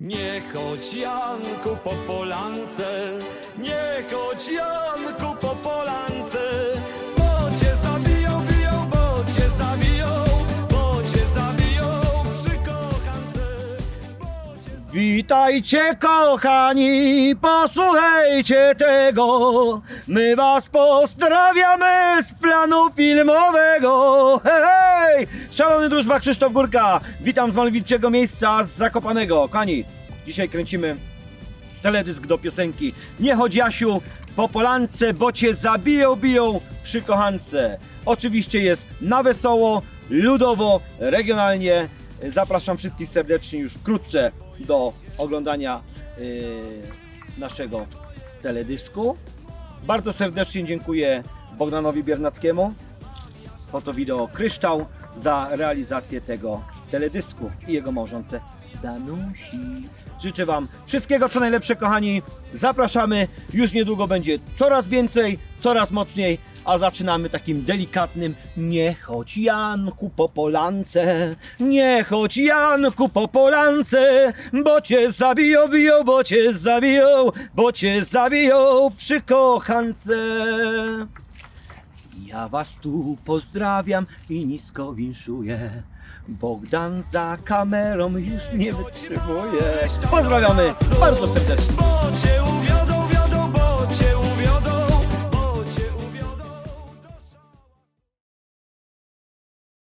Nie chodź Janku po polance, nie chodź Janku po polance, bo cię zabiją, biją, bo cię zabiją, bo cię zabiją przy kochance. Witajcie kochani, posłuchajcie tego. My was pozdrawiamy z planu filmowego. Hej! Szalony drużba Krzysztof Górka. Witam z malowitego miejsca z Zakopanego. Kochani, dzisiaj kręcimy teledysk do piosenki Nie chodź Jasiu po polance, bo cię zabiją, biją przy kochance. Oczywiście jest na wesoło, ludowo, regionalnie. Zapraszam wszystkich serdecznie już wkrótce do oglądania yy, naszego teledysku. Bardzo serdecznie dziękuję Bogdanowi Biernackiemu, foto wideo Kryształ, za realizację tego teledysku i jego małżonce Danusi. Życzę Wam wszystkiego co najlepsze, kochani. Zapraszamy. Już niedługo będzie coraz więcej, coraz mocniej. A zaczynamy takim delikatnym Nie chodź Janku po polance, nie chodź Janku po polance, bo cię zabiją, biją, bo cię zabiją, bo cię zabiją przy kochance. Ja was tu pozdrawiam i nisko winszuję. Bogdan za kamerą już nie wytrzymuje. Pozdrawiamy bardzo serdecznie.